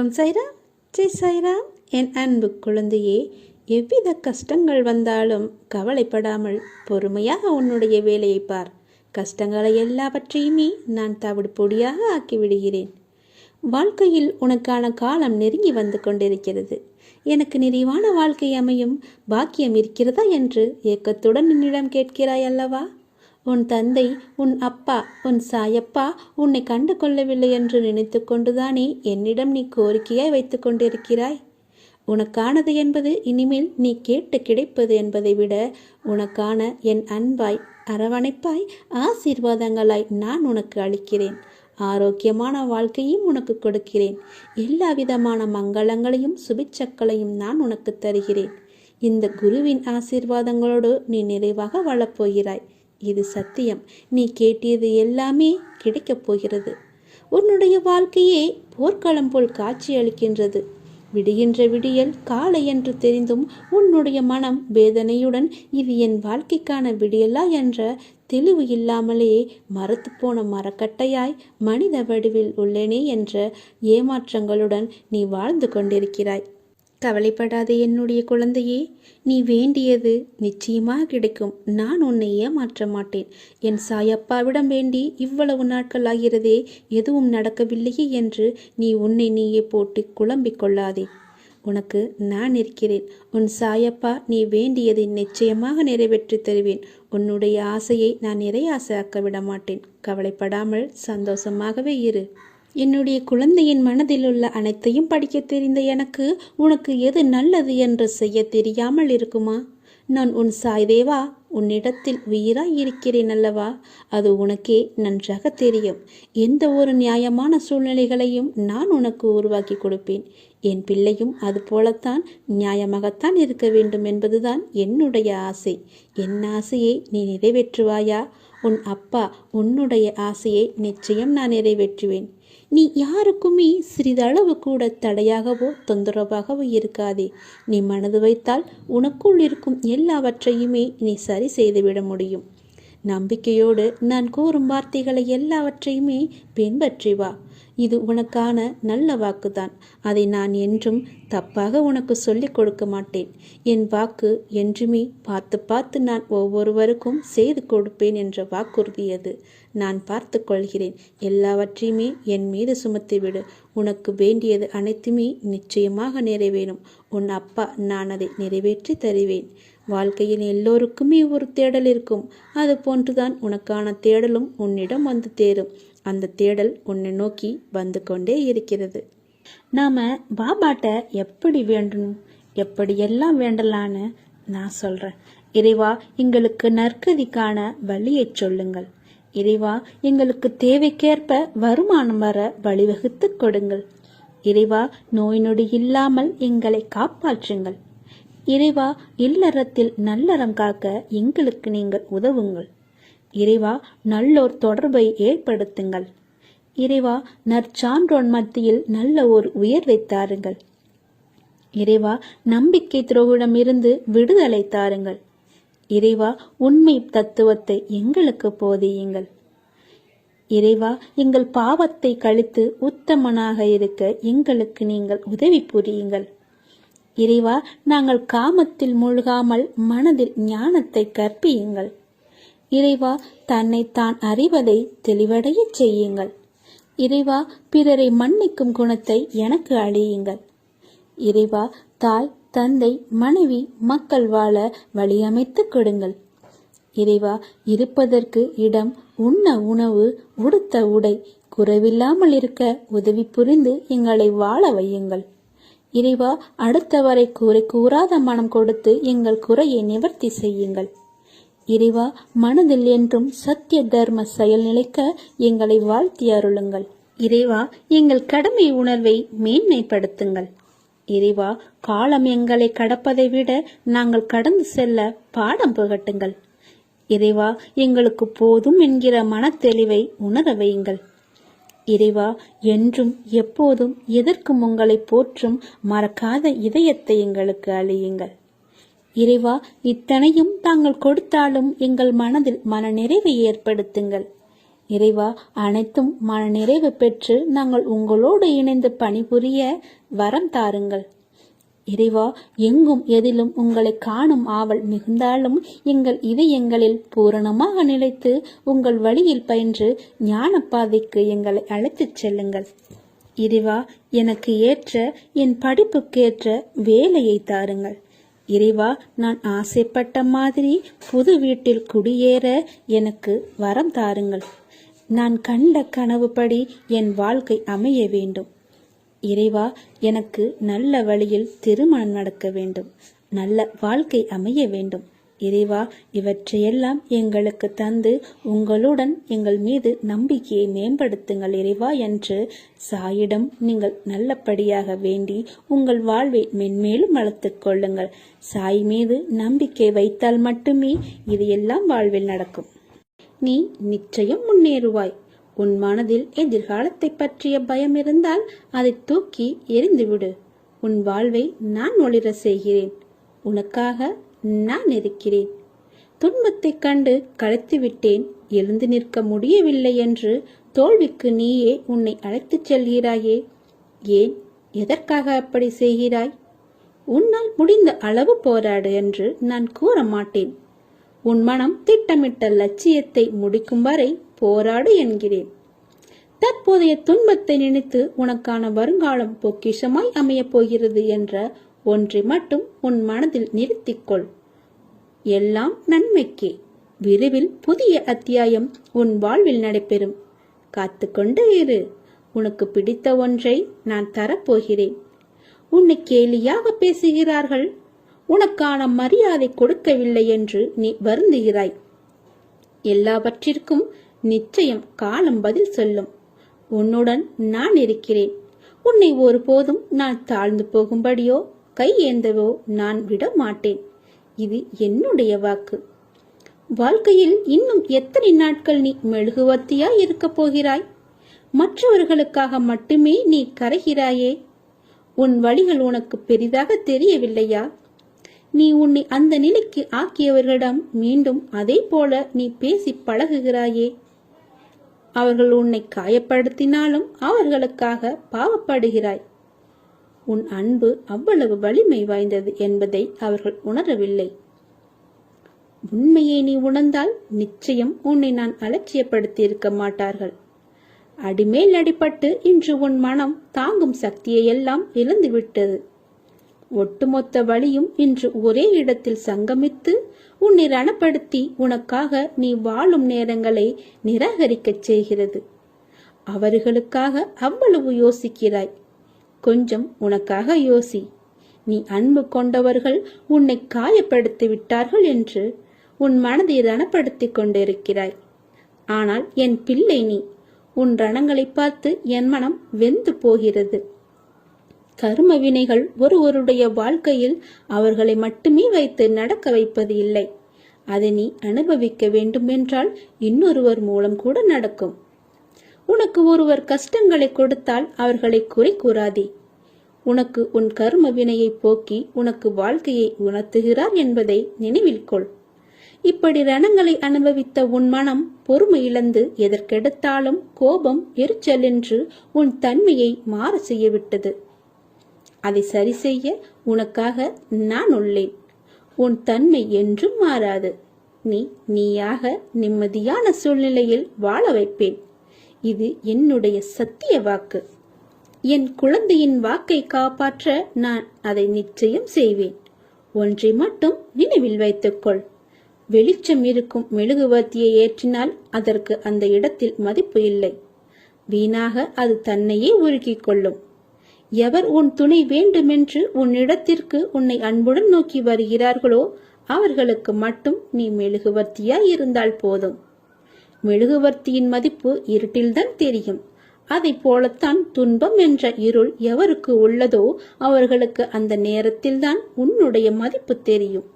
ஓம் சாய்ராம் ஜெய் சாய்ராம் என் அன்பு குழந்தையே எவ்வித கஷ்டங்கள் வந்தாலும் கவலைப்படாமல் பொறுமையாக உன்னுடைய வேலையை பார். கஷ்டங்களை எல்லாவற்றையுமே நான் தவிடு பொடியாக ஆக்கிவிடுகிறேன். வாழ்க்கையில் உனக்கான காலம் நெருங்கி வந்து கொண்டிருக்கிறது. எனக்கு நிறைவான வாழ்க்கை அமையும் பாக்கியம் இருக்கிறதா என்று ஏக்கத்துடன் என்னிடம் கேட்கிறாய் அல்லவா? உன் தந்தை உன் அப்பா உன் சாயப்பா உன்னை கண்டு கொள்ளவில்லை என்று நினைத்து கொண்டுதானே என்னிடம் நீ கோரிக்கையாய் வைத்து கொண்டிருக்கிறாய்? உனக்கானது என்பது இனிமேல் நீ கேட்டு கிடைப்பது என்பதை விட உனக்கான என் அன்பாய் அரவணைப்பாய் ஆசீர்வாதங்களாய் நான் உனக்கு அளிக்கிறேன். ஆரோக்கியமான வாழ்க்கையும் உனக்கு கொடுக்கிறேன். எல்லா விதமான மங்களங்களையும் சுபிச்சக்களையும் நான் உனக்கு தருகிறேன். இந்த குருவின் ஆசீர்வாதங்களோடு நீ நிறைவாக வாழப்போகிறாய் இது சத்தியம். நீ கேட்டியது எல்லாமே கிடைக்கப் போகிறது. உன்னுடைய வாழ்க்கையே போர்க்களம் போல் காட்சி அளிக்கின்றது. விடுகின்ற விடியல் காலை என்று தெரிந்தும் உன்னுடைய மனம் வேதனையுடன் இது என் வாழ்க்கைக்கான விடியலா என்ற தெளிவு இல்லாமலேயே மரத்து போன மரக்கட்டையாய் மனித வடிவில் உள்ளேனே என்ற ஏமாற்றங்களுடன் நீ வாழ்ந்து கொண்டிருக்கிறாய். கவலைப்படாதே என்னுடைய குழந்தையே நீ வேண்டியது நிச்சயமாக கிடைக்கும். நான் உன்னை ஏமாற்ற மாட்டேன். என் சாயப்பாவிடம் வேண்டி இவ்வளவு நாட்கள் ஆகிறதே எதுவும் நடக்கவில்லையே என்று நீ உன்னை நீயே போட்டு குழம்பிக் கொள்ளாதே. உனக்கு நான் இருக்கிறேன். உன் சாயப்பா நீ வேண்டியதை நிச்சயமாக நிறைவேற்றி தருவேன். உன்னுடைய ஆசையை நான் நிறைய ஆசையாக்க விட மாட்டேன் கவலைப்படாமல் சந்தோஷமாகவே இரு. என்னுடைய குழந்தையின் மனதில் உள்ள அனைத்தையும் படிக்க தெரிந்த எனக்கு உனக்கு எது நல்லது என்று செய்ய தெரியாமல் இருக்குமா? நான் உன் சாய்தேவா உன்னிடத்தில் உயிராய் இருக்கிறேன் அல்லவா? அது உனக்கே நன்றாக தெரியும். எந்த ஒரு நியாயமான சூழ்நிலைகளையும் நான் உனக்கு உருவாக்கி கொடுப்பேன். என் பிள்ளையும் அது போலத்தான் நியாயமாகத்தான் இருக்க வேண்டும் என்பதுதான் என்னுடைய ஆசை. என் ஆசையை நீ நிறைவேற்றுவாயா? உன் அப்பா உன்னுடைய ஆசையை நிச்சயம் நான் நிறைவேற்றுவேன். நீ யாருக்குமே சிறிதளவு கூட தடையாகவோ தொந்தரவாகவோ இருக்காதே. நீ மனது வைத்தால் உனக்குள் இருக்கும் எல்லாவற்றையுமே நீ சரி செய்துவிட முடியும். நம்பிக்கையோடு நான் கூறும் வார்த்தைகளை எல்லாவற்றையுமே பின்பற்றி வா. இது உனக்கான நல்ல வாக்குதான். அதை நான் என்றும் தப்பாக உனக்கு சொல்லிக் கொடுக்க மாட்டேன். என் வாக்கு என்றுமே பார்த்து பார்த்து நான் ஒவ்வொருவருக்கும் செய்து கொடுப்பேன் என்ற வாக்குறுதி அது. நான் பார்த்து கொள்கிறேன். எல்லாவற்றையுமே என் மீது சுமத்திவிடு உனக்கு வேண்டியது அனைத்துமே நிச்சயமாக நிறைவேறும். உன் அப்பா நான் அதை நிறைவேற்றி தருவேன். வாழ்க்கையில் எல்லோருக்குமே ஒரு தேடல் இருக்கும். அது போன்றுதான் உனக்கான தேடலும் உன்னிடம் வந்து தேரும். அந்த தேடல் உன்னை நோக்கி வந்து கொண்டே இருக்கிறது. நாம் பாபாட்ட எப்படி வேண்டணும் எப்படியெல்லாம் வேண்டலான்னு நான் சொல்கிறேன் இறைவா எங்களுக்கு நற்கதிக்கான வழியை சொல்லுங்கள். இறைவா எங்களுக்கு தேவைக்கேற்ப வருமானம் வர வழிவகுத்து கொடுங்கள். இறைவா நோய் நொடி இல்லாமல் எங்களை காப்பாற்றுங்கள். இறைவா இல்லறத்தில் நல்லறம் காக்க எங்களுக்கு நீங்கள் உதவுங்கள். இறைவா நல்லோர் தொடர்பை ஏற்படுத்துங்கள். இறைவா நற்சான்றோன் மத்தியில் நல்ல ஒரு உயர்வை தாருங்கள். இறைவா நம்பிக்கை துறவிடமிருந்து விடுதலை தாருங்கள். இறைவா உண்மை தத்துவத்தை எங்களுக்கு போதியுங்கள். இறைவா எங்கள் பாவத்தை கழித்து உத்தமனாக இருக்க எங்களுக்கு நீங்கள் உதவி புரியுங்கள். இறைவா நாங்கள் காமத்தில் மூழ்காமல் மனதில் ஞானத்தை கற்பியுங்கள். இறைவா தன்னை தான் அறிவதை தெளிவடையச் செய்யுங்கள். இறைவா பிறரை மன்னிக்கும் குணத்தை எனக்கு அழியுங்கள் இறைவா தாய் தந்தை மனைவி மக்கள் வாழ வழியமைத்து கொடுங்கள். இறைவா இருப்பதற்கு இடம் உண்ண உணவு உடுத்த உடை குறைவில்லாமல் இருக்க உதவி புரிந்து எங்களை வாழ வையுங்கள். இறைவா அடுத்தவரை கூரை கூறாத மனம் கொடுத்து எங்கள் குறையை நிவர்த்தி செய்யுங்கள். இறைவா மனதில் என்றும் சத்திய தர்ம செயல் நிலைக்க எங்களை வாழ்த்தி அருளுங்கள். இறைவா எங்கள் கடமை உணர்வை மேன்மைப்படுத்துங்கள். இறைவா காலம் எங்களை கடப்பதை விட நாங்கள் கடந்து செல்ல பாடம் புகட்டுங்கள். இறைவா எங்களுக்கு போதும் என்கிற மனத்தெளிவை உணர வையுங்கள். இறைவா என்றும் எப்போதும் எதற்கும் உங்களை போற்றும் மறக்காத இதயத்தை எங்களுக்கு அழியுங்கள். இறைவா இத்தனையும் தாங்கள் கொடுத்தாலும் எங்கள் மனதில் மனநிறைவை ஏற்படுத்துங்கள். இறைவா அனைத்தும் மனநிறைவு பெற்று நாங்கள் உங்களோடு இணைந்து பணிபுரிய வரம் தாருங்கள். இறைவா எங்கும் எதிலும் உங்களை காணும் ஆவல் மிகுந்தாலும் எங்கள் இதயங்களில் பூரணமாக நிலைத்து உங்கள் வழியில் பயின்று ஞானப்பாதைக்கு எங்களை அழைத்துச் செல்லுங்கள். இறைவா எனக்கு ஏற்ற என் படிப்புக்கேற்ற வேலையை தாருங்கள். இறைவா நான் ஆசைப்பட்ட மாதிரி புது வீட்டில் குடியேற எனக்கு வரம் தாருங்கள். நான் கண்ட கனவுப்படி என் வாழ்க்கை அமைய வேண்டும். இறைவா எனக்கு நல்ல வழியில் திருமணம் நடக்க வேண்டும். நல்ல வாழ்க்கை அமைய வேண்டும். இறைவா இவற்றையெல்லாம் எங்களுக்கு தந்து உங்களுடன் எங்கள் மீது நம்பிக்கையை மேம்படுத்துங்கள் இறைவா என்று சாயிடம் நீங்கள் நல்லபடியாக வேண்டி உங்கள் வாழ்வை மென்மேலும் வளர்த்துக்கொள்ளுங்கள் சாய் மீது நம்பிக்கை வைத்தால் மட்டுமே இது எல்லாம் வாழ்வில் நடக்கும். நீ நிச்சயம் முன்னேறுவாய். உன் மனதில் எதிர்காலத்தை பற்றிய பயம் இருந்தால் அதை தூக்கி எறிந்துவிடு. உன் வாழ்வை நான் ஒளிர செய்கிறேன். உனக்காக நான் இருக்கிறேன். துன்பத்தைக் கண்டு களைத்து விட்டேன் எழுந்து நிற்க முடியவில்லை என்று தோல்விக்கு நீயே உன்னை அழைத்துச் செல்கிறாயே. ஏன் எதற்காக அப்படி செய்கிறாய்? உன்னால் முடிந்த அளவு போராடு என்று நான் கூற மாட்டேன் உன் மனம் திட்டமிட்ட லட்சியத்தை முடிக்கும் வரை போராடு என்கிறேன். தற்போதைய துன்பத்தை நினைத்து உனக்கான வருங்காலம் பொக்கிஷமாய் அமையப் போகிறது என்ற ஒன்றை மட்டும் உன் மனதில் நிறுத்திக்கொள். எல்லாம் நன்மைக்கே. விரைவில் புதிய அத்தியாயம் உன் வாழ்வில் நடைபெறும். காத்துக்கொண்டு இரு. உனக்கு பிடித்த ஒன்றை நான் தரப்போகிறேன். உன்னை கேலியாக பேசுகிறார்கள். உனக்கான மரியாதை கொடுக்கவில்லை என்று நீ வருந்துகிறாய். எல்லாவற்றிற்கும் நிச்சயம் காலம் பதில் சொல்லும். உன்னுடன் நான் இருக்கிறேன். உன்னை ஒருபோதும் நான் தாழ்ந்து போகும்படியோ கை ஏந்தவோ நான் விட மாட்டேன் இது என்னுடைய வாக்கு. வாழ்க்கையில் இன்னும் எத்தனை நாட்கள் நீ மெழுகுவர்த்தியா இருக்கப் போகிறாய்? மற்றவர்களுக்காக மட்டுமே நீ கரைகிறாயே? உன் வழிகள் உனக்கு பெரிதாக தெரியவில்லையா? நீ உன்னை அந்த நிலைக்கு ஆக்கியவர்களிடம் மீண்டும் அதே போல நீ பேசி பழகுகிறாயே? அவர்கள் உன்னை காயப்படுத்தினாலும் அவர்களுக்காக பாவப்படுகிறாய். உன் அன்பு அவ்வளவு வலிமை வாய்ந்தது என்பதை அவர்கள் உணரவில்லை. உண்மையை நீ உணர்ந்தால் நிச்சயம் உன்னை நான் அலட்சியப்படுத்தி இருக்க மாட்டார்கள். அடிமேல் அடிபட்டு இன்று உன் மனம் தாங்கும் சக்தியை எல்லாம் இழந்துவிட்டது. ஒட்டுமொத்த வழியும் இன்று ஒரே இடத்தில் சங்கமித்து உன்னை ரணப்படுத்தி உனக்காக நீ வாழும் நேரங்களை நிராகரிக்கச் செய்கிறது. அவர்களுக்காக அவ்வளவு யோசிக்கிறாய். கொஞ்சம் உனக்காக யோசி. நீ அன்பு கொண்டவர்கள் உன்னை காயப்படுத்தி விட்டார்கள் என்று உன் மனதை ரணப்படுத்திக் கொண்டிருக்கிறாய். ஆனால் என் பிள்ளை நீ. உன் ரணங்களை பார்த்து என் மனம் வெந்து போகிறது. கர்ம வினைகள் ஒருவருடைய வாழ்க்கையில் அவர்களை மட்டுமே வைத்து நடக்க வைப்பது இல்லை. அதை நீ அனுபவிக்க வேண்டுமென்றால் இன்னொருவர் மூலம் கூட நடக்கும். உனக்கு ஒருவர் கஷ்டங்களை கொடுத்தால் அவர்களை குறை கூறாதே. உனக்கு உன் கர்ம வினையை போக்கி உனக்கு வாழ்க்கையை உணர்த்துகிறார் என்பதை நினைவில் கொள். இப்படி ரணங்களை அனுபவித்த உன் மனம் பொறுமை இழந்து எதற்கெடுத்தாலும் கோபம் எரிச்சல் என்று உன் தன்மையை மாற செய்யவிட்டது அதை சரி செய்ய உனக்காக நான் உள்ளேன். உன் தன்மை என்றும் மாறாது. நீ நீயாக நிம்மதியான சூழ்நிலையில் வாழ வைப்பேன். இது என்னுடைய சத்திய வாக்கு. என் குழந்தையின் வாக்கை காப்பாற்ற நான் அதை நிச்சயம் செய்வேன். ஒன்றை மட்டும் நினைவில் வைத்துக்கொள். வெளிச்சம் இருக்கும் மெழுகுவர்த்தியை ஏற்றினால் அதற்கு அந்த இடத்தில் மதிப்பு இல்லை. வீணாக அது தன்னையே உருக்கிக் கொள்ளும். எவர் உன் துணை வேண்டுமென்று உன்னிடத்திற்கு உன்னை அன்புடன் நோக்கி வருகிறார்களோ அவர்களுக்கு மட்டும் நீ மெழுகுவர்த்தியாய் இருந்தால் போதும். மெழுகுவர்த்தியின் மதிப்பு இருட்டில்தான் தெரியும். அதை போலத்தான் துன்பம் என்ற இருள் எவருக்கு உள்ளதோ அவர்களுக்கு அந்த நேரத்தில்தான் உன்னுடைய மதிப்பு தெரியும்.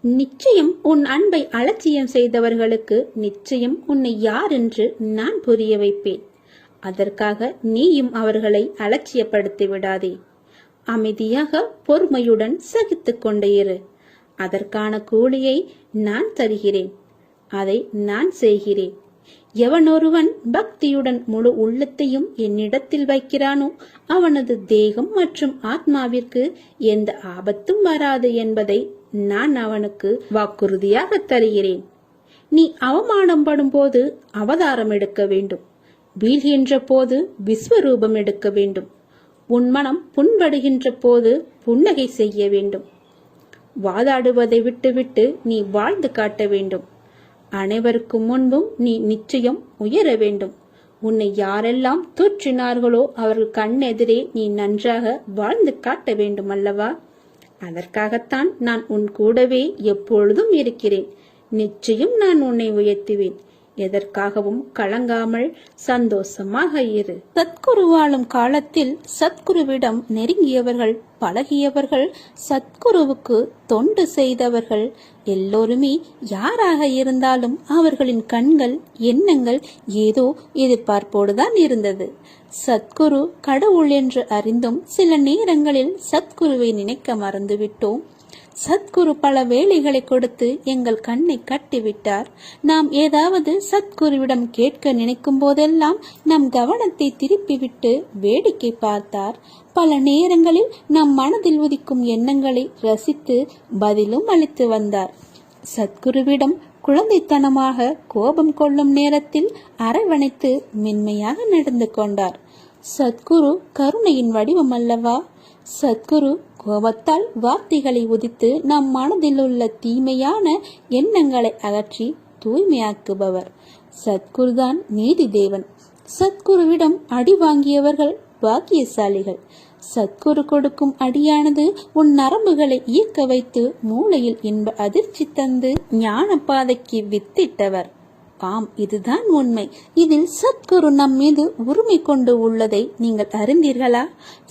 நிச்சயம் உன் அன்பை அலட்சியம் செய்தவர்களுக்கு நிச்சயம் உன்னை யார் என்று நான் புரிய வைப்பேன். அதற்காக நீயும் அவர்களை அலட்சியப்படுத்தி விடாதே அமைதியாக பொறுமையுடன் சகித்துக் கொண்டே இரு. அதற்கான கூலியை நான் தருகிறேன். அதை நான் செய்கிறேன். எவனொருவன் பக்தியுடன் முழு உள்ளத்தையும் என்னிடத்தில் வைக்கிறானோ அவனது தேகம் மற்றும் ஆத்மாவிற்கு எந்த ஆபத்தும் வராது என்பதை நான் அவனுக்கு வாக்குறுதியாக தருகிறேன். நீ அவமானம் படும்போது அவதாரம் எடுக்க வேண்டும். வீழ்கின்ற போது விஸ்வரூபம் எடுக்க வேண்டும். உன் மனம் புண்படுகின்ற போது புன்னகை செய்ய வேண்டும். வாதாடுவதை விட்டுவிட்டு நீ வாழ்ந்து காட்ட வேண்டும். அனைவருக்கும் முன்பும் நீ நிச்சயம் உயர வேண்டும். உன்னை யாரெல்லாம் தூற்றினார்களோ அவர்கள் கண்ணெதிரே நீ நன்றாக வாழ்ந்து காட்ட வேண்டும் அல்லவா? அதற்காகத்தான் நான் உன் கூடவே எப்பொழுதும் இருக்கிறேன். நிச்சயம் நான் உன்னை உயர்த்துவேன். எதற்காகவும் கலங்காமல் சந்தோஷமாக இரு. சத்குரு வாழும் காலத்தில் சத்குருவிடம் நெருங்கியவர்கள் பழகியவர்கள் சத்குருவுக்கு தொண்டு செய்தவர்கள் எல்லோருமே யாராக இருந்தாலும் அவர்களின் கண்கள் எண்ணங்கள் ஏதோ எதிர்பார்ப்போடுதான் இருந்தது. சத்குரு கடவுள் என்று அறிந்தும் சில நேரங்களில் சத்குருவை நினைக்க மறந்துவிட்டோம். சத்குரு பல வேலைகளை கொடுத்து எங்கள் கண்ணை கட்டிவிட்டார். நாம் ஏதாவது சத்குருவிடம் கேட்க நினைக்கும் போதெல்லாம் நம் கவனத்தை திருப்பிவிட்டு வேடிக்கை பார்த்தார். பல நேரங்களில் நம் மனதில் உதிக்கும் எண்ணங்களை ரசித்து பதிலும் அளித்து வந்தார். சத்குருவிடம் குழந்தைத்தனமாக கோபம் கொள்ளும் நேரத்தில் அரவணைத்து மென்மையாக நடந்து கொண்டார். சத்குரு கருணையின் வடிவம் அல்லவா? சத்குரு கோபத்தால் வார்த்தைகளை உதித்து நம் மனதில் உள்ள தீமையான எண்ணங்களை அகற்றி தூய்மையாக்குபவர். சத்குருதான் நீதி தேவன். சத்குருவிடம் அடி வாங்கியவர்கள் பாக்கியசாலிகள். சத்குரு கொடுக்கும் அடியானது உன் நரம்புகளை இயக்க வைத்து மூளையில் இன்ப அதிர்ச்சி தந்து ஞான பாதைக்கு வித்திட்டவர். ஆம் இதுதான் உண்மை. இதில் சத்குரு நம் மீது உரிமை கொண்டு உள்ளதை நீங்கள் அறிந்தீர்களா?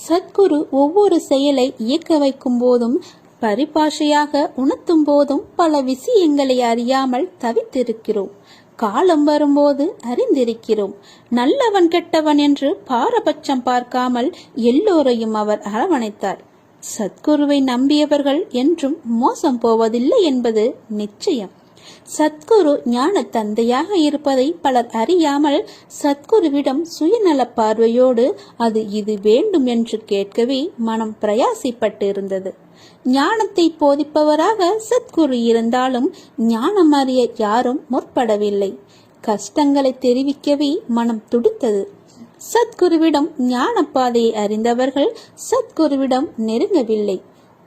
சத்குரு ஒவ்வொரு செயலை இயக்க வைக்கும் போதும் பரிபாஷையாக உணர்த்தும் போதும் பல விஷயங்களை அறியாமல் தவித்திருக்கிறோம். காலம் வரும்போது அறிந்திருக்கிறோம். நல்லவன் கெட்டவன் என்று பாரபட்சம் பார்க்காமல் எல்லோரையும் அவர் அரவணைத்தார். சத்குருவை நம்பியவர்கள் என்றும் மோசம் போவதில்லை என்பது நிச்சயம். சத்குரு ஞான தந்தையாக இருப்பதை பலர் அறியாமல் சத்குருவிடம் சுயநல பார்வையோடு அது இது வேண்டும் என்று கேட்கவே மனம் பிரயாசிப்பட்டு இருந்தது ஞானத்தை போதிப்பவராக சத்குரு இருந்தாலும் ஞானம் அறிய யாரும் முற்படவில்லை. கஷ்டங்களை தெரிவிக்கவே மனம் துடித்தது. சத்குருவிடம் ஞான பாதையை அறிந்தவர்கள் சத்குருவிடம் நெருங்கவில்லை.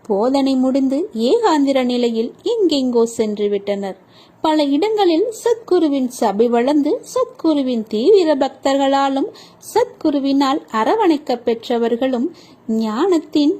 போதனை முடிந்து ஏகாந்திர நிலையில் எங்கெங்கோ சென்று விட்டனர். பல இடங்களில் சத்குருவின் சபை வளர்ந்து சத்குருவின் தீவிர பக்தர்களாலும் சத்குருவினால் அரவணைக்க பெற்றவர்களும் ஞானத்தின்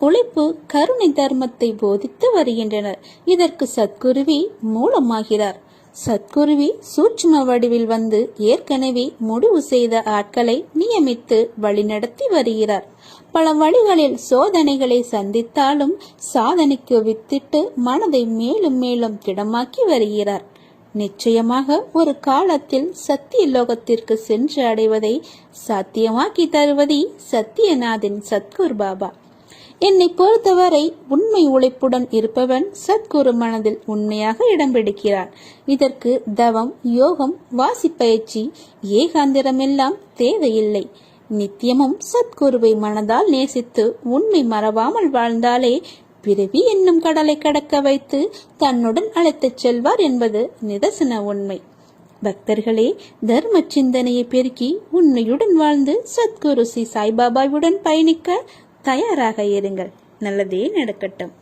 உழைப்பு கருணை தர்மத்தை போதித்து வருகின்றனர். இதற்கு சத்குருவி மூலமாகிறார். சத்குருவி சூட்சும வடிவில் வந்து ஏற்கனவே முடிவு செய்த ஆட்களை நியமித்து வழிநடத்தி வருகிறார். பல வழிகளில் சோதனைகளை சந்தித்தாலும் சாதனைக்கு வித்திட்டு மனதை மேலும் மேலும் திடமாக்கி வருகிறார். நிச்சயமாக ஒரு காலத்தில் சத்திய லோகத்திற்கு சென்று அடைவதை சாத்தியமாக்கி தருவதே சத்தியநாதின் சத்குரு பாபா. என்னை பொறுத்தவரை உண்மை உழைப்புடன் இருப்பவன் சத்குரு மனதில் உண்மையாக இடம் பிடிக்கிறான். இதற்கு தவம் யோகம் வாசிப்பயிற்சி ஏகாந்திரம் எல்லாம் தேவையில்லை. நித்தியமும் சத்குருவை மனதால் நேசித்து உண்மை மறவாமல் வாழ்ந்தாலே பிறவி என்னும் கடலை கடக்க வைத்து தன்னுடன் அழைத்துச் செல்வார் என்பது நிதர்சன உண்மை. பக்தர்களே தர்ம சிந்தனையை பெருக்கி உண்மையுடன் வாழ்ந்து சத்குரு ஸ்ரீ சாய்பாபாவுடன் பயணிக்க தயாராக இருங்கள். நல்லதே நடக்கட்டும்.